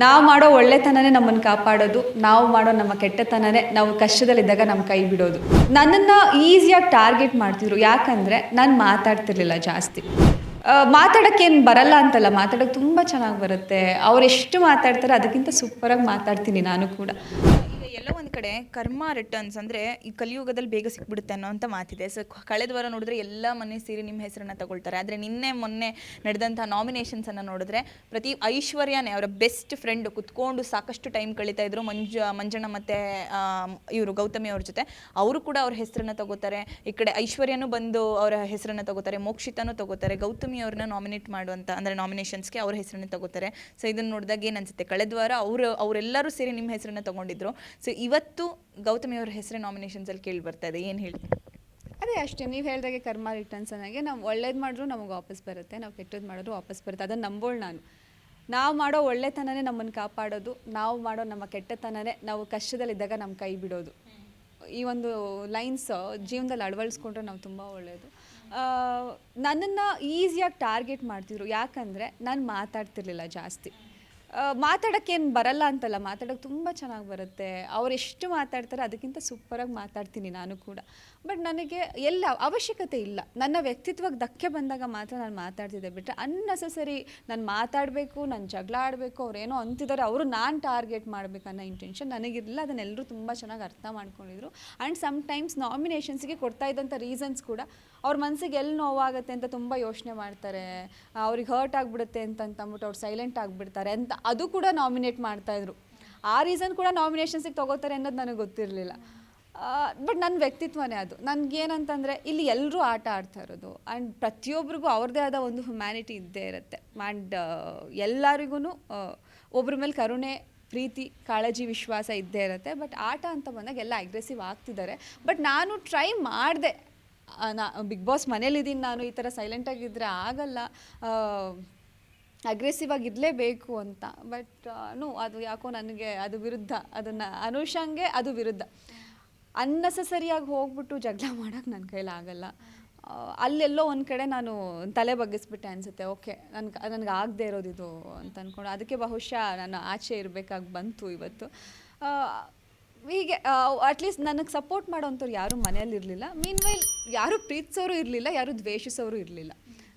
ನಾವು ಮಾಡೋ ಒಳ್ಳೆತನನೇ ನಮ್ಮನ್ನು ಕಾಪಾಡೋದು, ನಾವು ಮಾಡೋ ನಮ್ಮ ಕೆಟ್ಟತನನೇ ನಾವು ಕಷ್ಟದಲ್ಲಿದ್ದಾಗ ನಮ್ಮ ಕೈ ಬಿಡೋದು. ನನ್ನನ್ನು ಈಸಿಯಾಗಿ ಟಾರ್ಗೆಟ್ ಮಾಡ್ತಿದ್ರು, ಯಾಕಂದರೆ ನಾನು ಮಾತಾಡ್ತಿರ್ಲಿಲ್ಲ ಜಾಸ್ತಿ. ಮಾತಾಡೋಕ್ಕೇನು ಬರಲ್ಲ ಅಂತಲ್ಲ ಮಾತಾಡೋಕ್ಕೆ ತುಂಬ ಚೆನ್ನಾಗಿ ಬರುತ್ತೆ. ಅವ್ರು ಎಷ್ಟು ಮಾತಾಡ್ತಾರೆ ಅದಕ್ಕಿಂತ ಸೂಪರಾಗಿ ಮಾತಾಡ್ತೀನಿ ನಾನು ಕೂಡ. ಎಲ್ಲೋ ಒಂದು ಕಡೆ ಕರ್ಮ ರಿಟರ್ನ್ಸ್ ಅಂದರೆ ಈ ಕಲಿಯುಗದಲ್ಲಿ ಬೇಗ ಸಿಕ್ಬಿಡುತ್ತೆ ಅನ್ನೋ ಅಂತ ಮಾತಿದೆ. ಸೊ ಕಳೆದ ವಾರ ನೋಡಿದ್ರೆ ಎಲ್ಲ ಮನೆ ಸೇರಿ ನಿಮ್ಮ ಹೆಸರನ್ನ ತಗೊಳ್ತಾರೆ. ಆದರೆ ನಿನ್ನೆ, ಮೊನ್ನೆ ನಡೆದಂಥ ನಾಮಿನೇಷನ್ಸನ್ನು ನೋಡಿದ್ರೆ ಪ್ರತಿ ಐಶ್ವರ್ಯನೇ ಅವರ ಬೆಸ್ಟ್ ಫ್ರೆಂಡ್ ಕುತ್ಕೊಂಡು ಸಾಕಷ್ಟು ಟೈಮ್ ಕಳೀತಾ ಇದ್ರು. ಮಂಜು, ಮಂಜಣ್ಣ ಮತ್ತು ಇವರು ಗೌತಮಿ ಅವ್ರ ಜೊತೆ. ಅವರು ಕೂಡ ಅವ್ರ ಹೆಸರನ್ನ ತಗೋತಾರೆ. ಈ ಕಡೆ ಐಶ್ವರ್ಯನೂ ಬಂದು ಅವರ ಹೆಸರನ್ನ ತಗೋತಾರೆ. ಮೋಕ್ಷಿತನೂ ತಗೋತಾರೆ. ಗೌತಮಿ ಅವ್ರನ್ನ ನಾಮಿನೇಟ್ ಮಾಡುವಂಥ ಅಂದರೆ ನಾಮಿನೇಷನ್ಸ್ಗೆ ಅವ್ರ ಹೆಸರನ್ನ ತಗೋತಾರೆ. ಸೊ ಇದನ್ನು ನೋಡಿದಾಗ ಏನು ಅನ್ಸುತ್ತೆ? ಕಳೆದ ವಾರ ಅವರು, ಅವರೆಲ್ಲರೂ ಸೇರಿ ನಿಮ್ಮ ಹೆಸರನ್ನ ತಗೊಂಡಿದ್ರು. ಸೊ ಇವತ್ತು ಗೌತಮಿ ಅವ್ರ ಹೆಸರು ನಾಮಿನೇಷನ್ಸಲ್ಲಿ ಕೇಳಿ ಬರ್ತಾ ಇದೆ. ಏನು ಹೇಳಿ? ಅದೇ ಅಷ್ಟೇ, ನೀವು ಹೇಳಿದಾಗೆ ಕರ್ಮ ರಿಟರ್ನ್ಸ್ ಅನ್ನೋಂಗೆ ನಾವು ಒಳ್ಳೇದು ಮಾಡಿದ್ರು ನಮಗೆ ವಾಪಸ್ ಬರುತ್ತೆ, ನಾವು ಕೆಟ್ಟದ್ದು ಮಾಡಿದ್ರು ವಾಪಸ್ ಬರುತ್ತೆ. ಅದನ್ನು ನಂಬೋಳು ನಾನು. ನಾವು ಮಾಡೋ ಒಳ್ಳೆತನನೇ ನಮ್ಮನ್ನು ಕಾಪಾಡೋದು, ನಾವು ಮಾಡೋ ನಮ್ಮ ಕೆಟ್ಟತನನೇ ನಾವು ಕಷ್ಟದಲ್ಲಿದ್ದಾಗ ನಮ್ಮ ಕೈ ಬಿಡೋದು. ಈ ಒಂದು ಲೈನ್ಸ್ ಜೀವನದಲ್ಲಿ ಅಳವಡಿಸ್ಕೊಂಡ್ರೆ ನಾವು ತುಂಬ ಒಳ್ಳೆಯದು ನನ್ನನ್ನು ಈಸಿಯಾಗಿ ಟಾರ್ಗೆಟ್ ಮಾಡ್ತಿದ್ರು. ಯಾಕಂದರೆ ನಾನು ಮಾತಾಡ್ತಿರ್ಲಿಲ್ಲ ಜಾಸ್ತಿ. ಮಾತಾಡೋಕ್ಕೇನು ಬರಲ್ಲ ಅಂತಲ್ಲ ಮಾತಾಡೋಕ್ಕೆ ತುಂಬ ಚೆನ್ನಾಗಿ ಬರುತ್ತೆ. ಅವ್ರು ಎಷ್ಟು ಮಾತಾಡ್ತಾರೆ ಅದಕ್ಕಿಂತ ಸೂಪರಾಗಿ ಮಾತಾಡ್ತೀನಿ ನಾನು ಕೂಡ. ಬಟ್ ನನಗೆ ಎಲ್ಲ ಅವಶ್ಯಕತೆ ಇಲ್ಲ. ನನ್ನ ವ್ಯಕ್ತಿತ್ವಕ್ಕೆ ಧಕ್ಕೆ ಬಂದಾಗ ಮಾತ್ರ ನಾನು ಮಾತಾಡ್ತಿದ್ದೆ. ಬಿಟ್ಟರೆ ಅನ್ನೆಸಸರಿ ನಾನು ಮಾತಾಡಬೇಕು, ನಾನು ಜಗಳ ಆಡಬೇಕು ಅವ್ರೇನೋ ಅಂತಿದ್ದಾರೆ ಅವರು ನಾನು ಟಾರ್ಗೆಟ್ ಮಾಡಬೇಕು ಅನ್ನೋ ಇಂಟೆನ್ಷನ್ ನನಗಿರಲಿಲ್ಲ. ಅದನ್ನೆಲ್ಲರೂ ತುಂಬ ಚೆನ್ನಾಗಿ ಅರ್ಥ ಮಾಡ್ಕೊಂಡಿದ್ರು. ಆ್ಯಂಡ್ ಸಮ್ಟೈಮ್ಸ್ ನಾಮಿನೇಷನ್ಸ್ಗೆ ಕೊಡ್ತಾ ಇದ್ದಂಥ ರೀಸನ್ಸ್ ಕೂಡ ಅವ್ರ ಮನಸ್ಸಿಗೆ ಎಲ್ಲಿ ನೋವಾಗುತ್ತೆ ಅಂತ ತುಂಬ ಯೋಚನೆ ಮಾಡ್ತಾರೆ. ಅವ್ರಿಗೆ ಹರ್ಟ್ ಆಗಿಬಿಡುತ್ತೆ ಅಂತ ಅಂತಂದ್ಬಿಟ್ಟು ಅವ್ರು ಸೈಲೆಂಟ್ ಆಗಿಬಿಡ್ತಾರೆ ಅಂತ ಅದು ಕೂಡ ನಾಮಿನೇಟ್ ಮಾಡ್ತಾಯಿದ್ರು ಆ ರೀಸನ್ ಕೂಡ ನಾಮಿನೇಷನ್ಸಿಗೆ ತಗೋತಾರೆ ಅನ್ನೋದು ನನಗೆ ಗೊತ್ತಿರಲಿಲ್ಲ. ಬಟ್ ನನ್ನ ವ್ಯಕ್ತಿತ್ವನೇ ಅದು. ನನಗೇನಂತಂದರೆ ಇಲ್ಲಿ ಎಲ್ಲರೂ ಆಟ ಆಡ್ತಾ ಇರೋದು. ಆ್ಯಂಡ್ ಪ್ರತಿಯೊಬ್ಬರಿಗೂ ಅವ್ರದೇ ಆದ ಒಂದು ಹ್ಯುಮ್ಯಾನಿಟಿ ಇದ್ದೇ ಇರುತ್ತೆ. ಆ್ಯಂಡ್ ಎಲ್ಲರಿಗೂ ಒಬ್ಬರ ಮೇಲೆ ಕರುಣೆ, ಪ್ರೀತಿ, ಕಾಳಜಿ, ವಿಶ್ವಾಸ ಇದ್ದೇ ಇರುತ್ತೆ. ಬಟ್ ಆಟ ಅಂತ ಬಂದಾಗ ಎಲ್ಲ ಅಗ್ರೆಸಿವ್ ಆಗ್ತಿದ್ದಾರೆ. ಬಟ್ ನಾನು ಟ್ರೈ ಮಾಡಿದೆ. ನಾ ಬಿಗ್ ಬಾಸ್ ಮನೇಲಿದ್ದೀನಿ ನಾನು ಈ ಥರ ಸೈಲೆಂಟಾಗಿದ್ದರೆ ಆಗಲ್ಲ. ಅಗ್ರೆಸಿವ್ ಆಗಿರಲೇಬೇಕು ಅಂತ. ಬಟ್ ನೋ ಅದು ಯಾಕೋ ನನಗೆ ಅದು ವಿರುದ್ಧ. ಅದನ್ನು ಅನುಷಂಗೆ ಅದು ವಿರುದ್ಧ. ಅನ್ನೆಸಸರಿಯಾಗಿ ಹೋಗ್ಬಿಟ್ಟು ಜಗಳ ಮಾಡೋಕ್ಕೆ ನನ್ನ ಕೈಲಾಗಲ್ಲ ಅಲ್ಲೆಲ್ಲೋ ಒಂದು ಕಡೆ ನಾನು ತಲೆ ಬಗ್ಗಿಸ್ಬಿಟ್ಟೆ ಅನಿಸುತ್ತೆ. ಓಕೆ ನನ್ಗೆ, ನನಗೆ ಆಗದೆ ಇರೋದಿದು ಅಂತ ಅಂದ್ಕೊಂಡು ಅದಕ್ಕೆ ಬಹುಶಃ ನಾನು ಆಚೆ ಇರಬೇಕಾಗಿ ಬಂತು ಇವತ್ತು. ಹೀಗೆ ಅಟ್ಲೀಸ್ಟ್ ನನಗೆ ಸಪೋರ್ಟ್ ಮಾಡೋವಂಥವ್ರು ಯಾರೂ ಮನೆಯಲ್ಲಿ ಇರಲಿಲ್ಲ. ಮೀನ್ ವೈಲ್ ಯಾರು ಪ್ರೀತಿಸೋರು ಇರಲಿಲ್ಲ, ಯಾರು ದ್ವೇಷಿಸೋರು ಇರಲಿಲ್ಲ.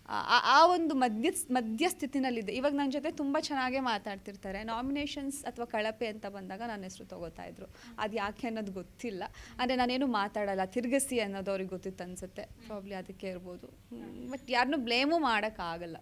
ಆ- ಒಂದು ಮಧ್ಯ ಸ್ಥಿತಿನಲ್ಲಿದೆ ಇವಾಗ ನನ್ನ ಜೊತೆ ತುಂಬ ಚೆನ್ನಾಗೇ ಮಾತಾಡ್ತಿರ್ತಾರೆ. ನಾಮಿನೇಷನ್ಸ್ ಅಥವಾ ಕಳಪೆ ಅಂತ ಬಂದಾಗ ನನ್ನ ಹೆಸರು ತಗೋತಾ ಇದ್ರು. ಅದು ಯಾಕೆ ಅನ್ನೋದು ಗೊತ್ತಿಲ್ಲ. ಅಂದರೆ ನಾನೇನು ಮಾತಾಡಲ್ಲ. ತಿರುಗಿಸಿ ಅನ್ನೋದು ಅವ್ರಿಗೆ ಗೊತ್ತಿತ್ತು ಅನ್ಸುತ್ತೆ. ಪ್ರಾಬ್ಲಿ ಅದಕ್ಕೆ ಇರ್ಬೋದು. ಬಟ್ ಯಾರನ್ನೂ ಬ್ಲೇಮು ಮಾಡೋಕ್ಕಾಗಲ್ಲ.